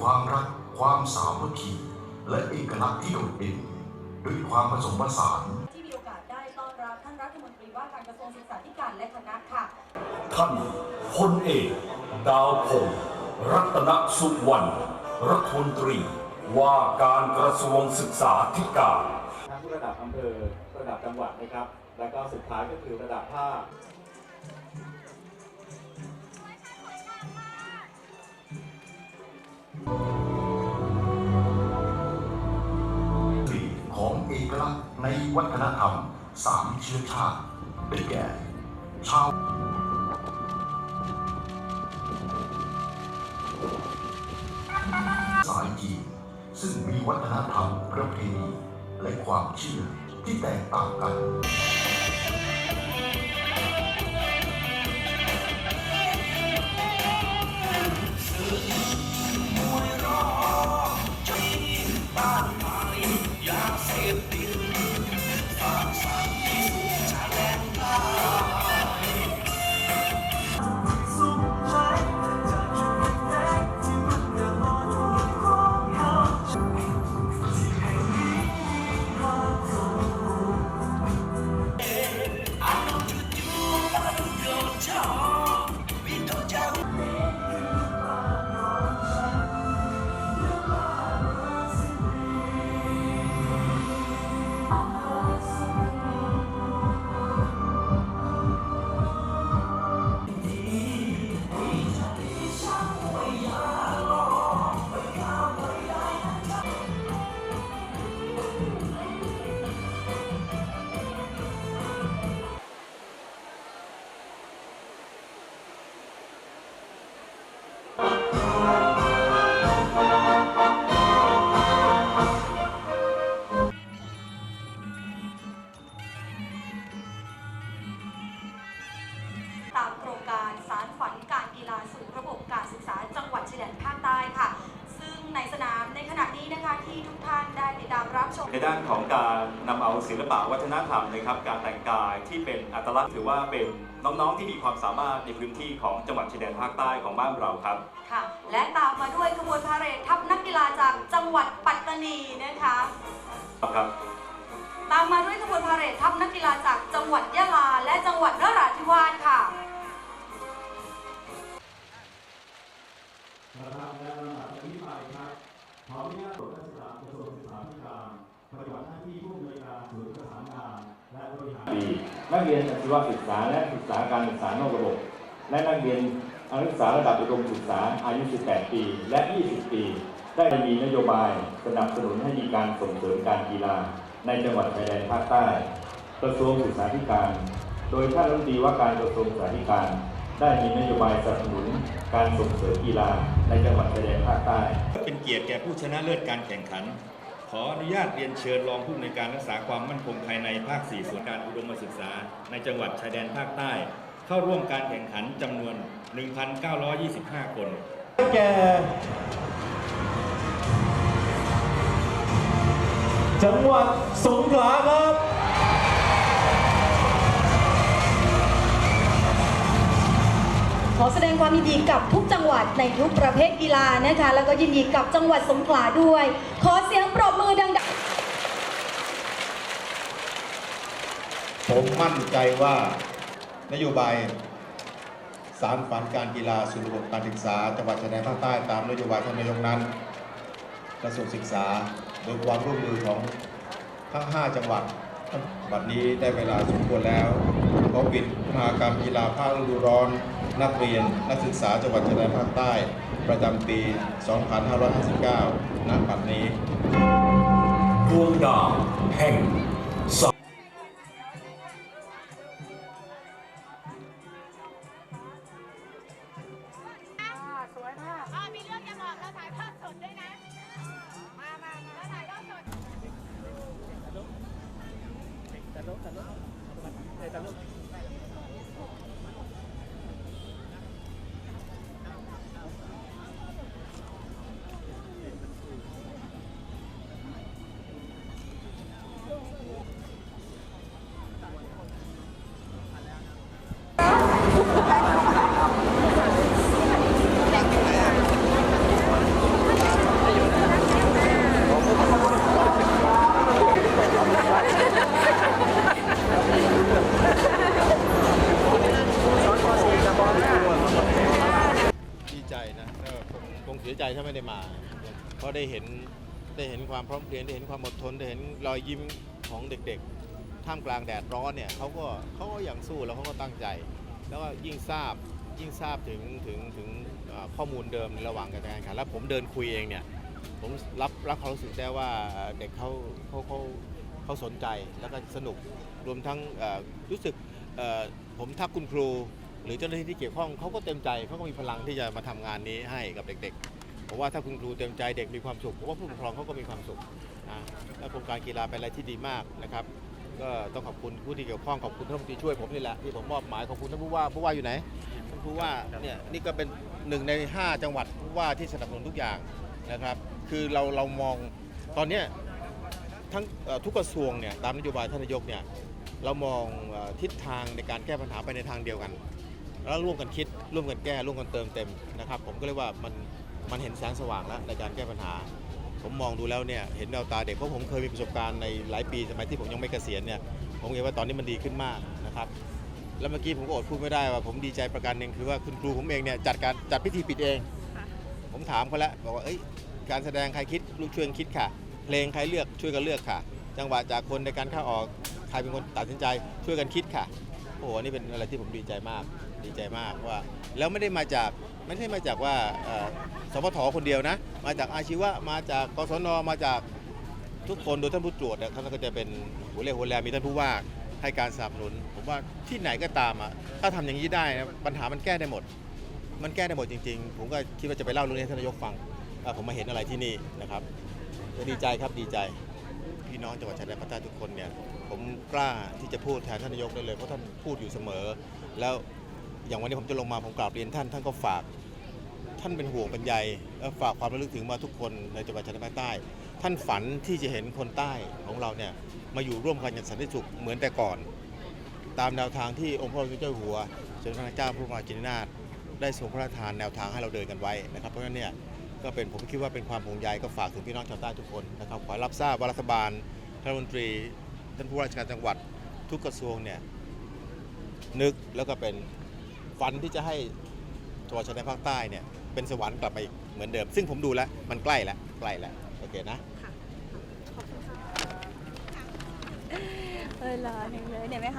ความรัก ความสามัคคีและเอกลักษณ์ที่โดดเด่นด้วยความผสมผสานที่มีโอกาสได้ต้อนรับท่านรัฐมนตรีว่าการกระทรวงศึกษาธิการและคณะค่ะ ท่านพลเอกดาวพงศ์รัตนสุวรรณรัฐมนตรี ว่าการกระทรวงศึกษาธิการทั้งระดับอำเภอระดับจังหวัดนะครับ แล้วก็สุดท้ายก็คือระดับภาค ในวัฒนธรรมสามเชื้อชาติได้แก่ชาวสายจีนซึ่งมีวัฒนธรรมประเพณีและความเชื่อที่แตกต่างกัน การสารฝันการกีฬาสู่ระบบการศึกษาจังหวัดชายแดนภาคใต้ค่ะ ซึ่งในสนามในขณะนี้นะคะที่ทุกท่านได้ติดตามรับชม ในด้านของการนำเอาศิลปะวัฒนธรรมนะครับ การแต่งกายที่เป็นอัตลักษณ์ถือว่าเป็นน้องๆที่มีความสามารถในพื้นที่ของจังหวัดชายแดนภาคใต้ของบ้านเราครับ ค่ะและตามมาด้วยขบวนพาเหรดทัพนักกีฬาจากจังหวัดปัตตานีนะคะ ครับ ตามมาด้วยขบวนพาเหรดทัพนักกีฬาจากจังหวัดยะลา และจังหวัดนราธิวาสค่ะ นักเรียนอาชีวศึกษาและศึกษาการศึกษานอกระบบ และนักเรียนนักศึกษาระดับอุดมศึกษาอายุ 18 ปี และ 20 ปี ได้มีนโยบายสนับสนุนให้มีการส่งเสริมการกีฬา ในจังหวัดชายแดนภาคใต้กระทรวงศึกษาธิการ โดยท่านรัฐมนตรีว่าการกระทรวงศึกษาธิการ ได้มีนโยบายสนับสนุนการส่งเสริมกีฬาในจังหวัดชายแดนภาคใต้เป็นเกียรติแก่ผู้ชนะเลิศการแข่งขัน ขออนุญาตเรียนเชิญรองผู้อำนวยการรักษาความมั่นคงภายในภาค 4 ส่วนการอุดมศึกษา ในจังหวัดชายแดนภาคใต้ เข้าร่วมการแข่งขันจำนวน 1,925 คน แก่จังหวัดสงขลาครับ ขอแสดงความยินดีกับทุกจังหวัดในทุกประเภทกีฬานะคะ แล้วก็ยินดีกับจังหวัดสงขลาด้วย ขอเสียงปรบมือดังๆ ผมมั่นใจว่านโยบายสารฝันการกีฬาสู่ระบบการศึกษา จังหวัดชายแดนภาคใต้ตามนโยบายท่านนายกนั้นกระทรวงศึกษาโดยความร่วมมือของทั้ง 5 จังหวัดบัดนี้ได้เวลาสมควรแล้วขอปิดมหากรรมกีฬาภาคฤดูร้อน นักเรียน นักศึกษาจังหวัดชายแดนภาคใต้ ประจำปี 2559ณปัดนี้ดวงดาวแห่งสองสยอดแข่องจกเรลุตะตะลุต ถ้าไม่ได้มา เพราะได้เห็นได้เห็นความพร้อมเพรียงได้เห็นความอดทนได้เห็นรอยยิ้มของเด็กๆ ท่ามกลางแดดร้อนเนี่ยเขาก็เขาก็ยังสู้แล้วเขาก็ตั้งใจ แล้วก็ยิ่งทราบยิ่งทราบถึงถึงถึงข้อมูลเดิมในระหว่างการแข่งขันแล้วผมเดินคุยเองเนี่ยผมรับรับความรู้สึกได้ว่าเด็กเขาเขาเขาเขาสนใจแล้วก็สนุกรวมทั้งรู้สึกผมทักคุณครู หรือเจ้าหน้าที่ที่เกี่ยวข้องเขาก็เต็มใจเขาก็มีพลังที่จะมาทำงานนี้ให้กับเด็กๆ ผมว่าถ้าคุณครูเต็มใจเด็กมีความสุขผมว่าผู้ปกครองเขาก็มีความสุขนะและโครงการกีฬาเป็นอะไรที่ดีมากนะครับ ก็ต้องขอบคุณผู้ที่เกี่ยวข้องขอบคุณท่านรัฐมนตรีช่วยผมนี่แหละที่ผมมอบหมายขอบคุณท่านผู้ว่าผู้ว่าอยู่ไหนท่านผู้ว่าเนี่ยนี่ก็เป็นหนึ่งใน 5 จังหวัดผู้ว่าที่สนับสนุนทุกอย่างนะครับ คือเราเรามองตอนเนี้ยทั้งเอ่อทุกกระทรวงเนี่ยตามนโยบายท่านนายกเนี่ยเรามองเอ่อทิศทางในการแก้ปัญหาไปในทางเดียวกัน แล้วร่วมกันคิดร่วมกันแก้ร่วมกันเติมเต็มนะครับ ผมก็เลยว่ามัน มันเห็นแสงสว่างแล้วในการแก้ปัญหา ผมมองดูแล้วเนี่ยเห็นแววตาเด็กเพราะผมเคยมีประสบการณ์ในหลายปีสมัยที่ผมยังไม่เกษียณเนี่ยผมเห็นว่าตอนนี้มันดีขึ้นมากนะครับแล้วเมื่อกี้ผมก็อดพูดไม่ได้ว่าผมดีใจประการหนึ่งคือว่าคุณครูผมเองเนี่ยจัดการจัดพิธีปิดเอง ผมถามเขาแล้วบอกว่าเอ้ยการแสดงใครคิดลูกช่วยกันคิดค่ะ เพลงใครเลือกช่วยกันเลือกค่ะ จังหวะจากคนในการเข้าออกใครเป็นคนตัดสินใจช่วยกันคิดค่ะโอ้โหนี่เป็นอะไรที่ผมดีใจมากดีใจมากว่า แล้วไม่ได้มาจาก ไม่ได้มาจากว่าเอ่อสพทคนเดียวนะ มาจากอาชีวะมาจากกศนมาจากทุกคนโดยท่านผู้ตรวจเนี่ยท่านก็จะเป็นหัวเรียวหัวแรงมีท่านผู้ว่าให้การสนับสนุน ผมว่าที่ไหนก็ตามอะถ้าทำอย่างนี้ได้นะปัญหามันแก้ได้หมด มันแก้ได้หมดจริง ๆ ผมก็คิดว่าจะไปเล่าเรื่องนี้ให้ท่านนายกฟังว่าผมมาเห็นอะไรที่นี่นะครับดีใจครับดีใจพี่น้องจังหวัดชายแดนภาคใต้ทุกคนเนี่ยผมกล้าที่จะพูดแทนท่านนายกได้เลยเพราะท่านพูดอยู่เสมอ แล้วอย่างวันนี้ผมจะลงมาผมกราบเรียนท่านท่านก็ฝาก ท่านเป็นห่วงเป็นใยและฝากความระลึกถึงมาทุกคนในจังหวัดชายแดนภาคใต้ ท่านฝันที่จะเห็นคนใต้ของเราเนี่ยมาอยู่ร่วมกันอย่างสันติสุขเหมือนแต่ก่อน ตามแนวทางที่องค์พระผู้เป็นเจ้าอยู่หัวสมเด็จพระนางเจ้าพระบรมราชินีนาถได้ทรงพระราชทานแนวทางให้เราเดินกันไว้นะครับเพราะฉะนั้นเนี่ยก็เป็นผมคิดว่าเป็นความห่วงใยก็ฝากถึงพี่น้องชาวใต้ทุกคนนะครับขอรับทราบว่ารัฐบาลท่านรัฐมนตรีท่านผู้ว่าราชการจังหวัดทุกกระทรวงเนี่ยนึกแล้วก็เป็นฝันที่จะให้ จังหวัดชายแดนภาคใต้เนี่ยเป็นสวรรค์กลับไปอีกเหมือนเดิม ซึ่งผมดูแล้วมันใกล้แล้วใกล้แล้วโอเคนะเออเหรอหนึ่งเลยเดี๋ยวไหมคะ